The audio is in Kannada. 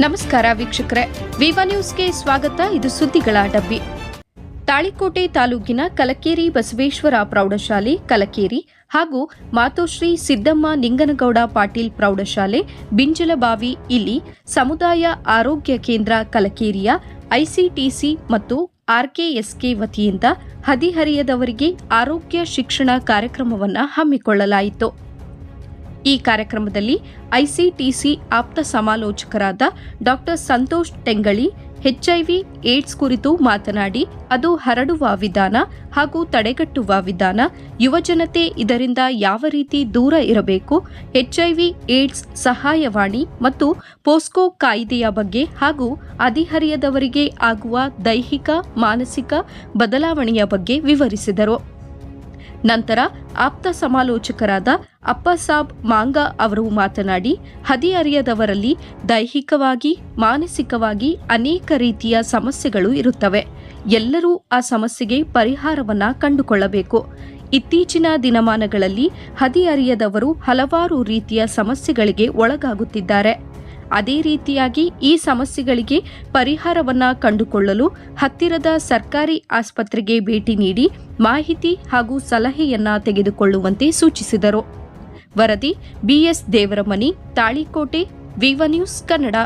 ನಮಸ್ಕಾರ ವೀಕ್ಷಕರೇ. ವಿವಾ ನ್ಯೂಸ್ಗೆ ಸ್ವಾಗತ. ಇದು ಸುದ್ದಿಗಳ ಡಬ್ಬಿ. ತಾಳಿಕೋಟೆ ತಾಲೂಕಿನ ಕಲಕೇರಿ ಬಸವೇಶ್ವರ ಪ್ರೌಢಶಾಲೆ, ಕಲಕೇರಿ ಹಾಗೂ ಮಾತೋಶ್ರೀ ಸಿದ್ದಮ್ಮ ನಿಂಗನಗೌಡ ಪಾಟೀಲ್ ಪ್ರೌಢಶಾಲೆ, ಬಿಂಜಲಬಾವಿ ಇಲ್ಲಿ ಸಮುದಾಯ ಆರೋಗ್ಯ ಕೇಂದ್ರ ಕಲಕೇರಿಯ ಐಸಿಟಿಸಿ ಮತ್ತು ಆರ್ಕೆಎಸ್ಕೆ ವತಿಯಿಂದ ಹದಿಹರಿಯದವರಿಗೆ ಆರೋಗ್ಯ ಶಿಕ್ಷಣ ಕಾರ್ಯಕ್ರಮವನ್ನು ಹಮ್ಮಿಕೊಳ್ಳಲಾಯಿತು. ಈ ಕಾರ್ಯಕ್ರಮದಲ್ಲಿ ಐಸಿಟಿಸಿ ಆಪ್ತ ಸಮಾಲೋಚಕರಾದ doctor Santosh Tengali HIV, AIDS ಕುರಿತು ಮಾತನಾಡಿ, ಅದು ಹರಡುವ ವಿಧಾನ ಹಾಗೂ ತಡೆಗಟ್ಟುವ ವಿಧಾನ ಯುವಜನತೆ ಇದರಿಂದ ಯಾವ ರೀತಿ ದೂರ ಇರಬೇಕು, ಎಚ್ಐವಿ, ಏಡ್ಸ್ ಸಹಾಯವಾಣಿ ಮತ್ತು ಪೋಸ್ಕೋ ಕಾಯ್ದೆಯ ಬಗ್ಗೆ ಹಾಗೂ ಅಧಿಹರಿಯದವರಿಗೆ ಆಗುವ ದೈಹಿಕ, ಮಾನಸಿಕ ಬದಲಾವಣೆಯ ಬಗ್ಗೆ ವಿವರಿಸಿದರು. ನಂತರ ಆಪ್ತ ಸಮಾಲೋಚಕರಾದ ಅಪ್ಪಸಾಬ್ ಮಾಂಗ ಅವರು ಮಾತನಾಡಿ ಹದಿಹರಿಯದವರಲ್ಲಿ ದೈಹಿಕವಾಗಿ, ಮಾನಸಿಕವಾಗಿ ಅನೇಕ ರೀತಿಯ ಸಮಸ್ಯೆಗಳು ಇರುತ್ತವೆ. ಎಲ್ಲರೂ ಆ ಸಮಸ್ಯೆಗೆ ಪರಿಹಾರವನ್ನ ಕಂಡುಕೊಳ್ಳಬೇಕು. ಇತ್ತೀಚಿನ ದಿನಮಾನಗಳಲ್ಲಿ ಹದಿಹರಿಯದವರು ಹಲವಾರು ರೀತಿಯ ಸಮಸ್ಯೆಗಳಿಗೆ ಒಳಗಾಗುತ್ತಿದ್ದಾರೆ. ಅದೇ ರೀತಿಯಾಗಿ ಈ ಸಮಸ್ಯೆಗಳಿಗೆ ಪರಿಹಾರವನ್ನ ಕಂಡುಕೊಳ್ಳಲು ಹತ್ತಿರದ ಸರ್ಕಾರಿ ಆಸ್ಪತ್ರೆಗೆ ಭೇಟಿ ನೀಡಿ ಮಾಹಿತಿ ಹಾಗೂ ಸಲಹೆಯನ್ನ ತೆಗೆದುಕೊಳ್ಳುವಂತೆ ಸೂಚಿಸಿದರು. ವರದಿ ಬಿಎಸ್ ದೇವರಮನಿ, ತಾಳಿಕೋಟೆ, ವಿವ ನ್ಯೂಸ್ ಕನ್ನಡ.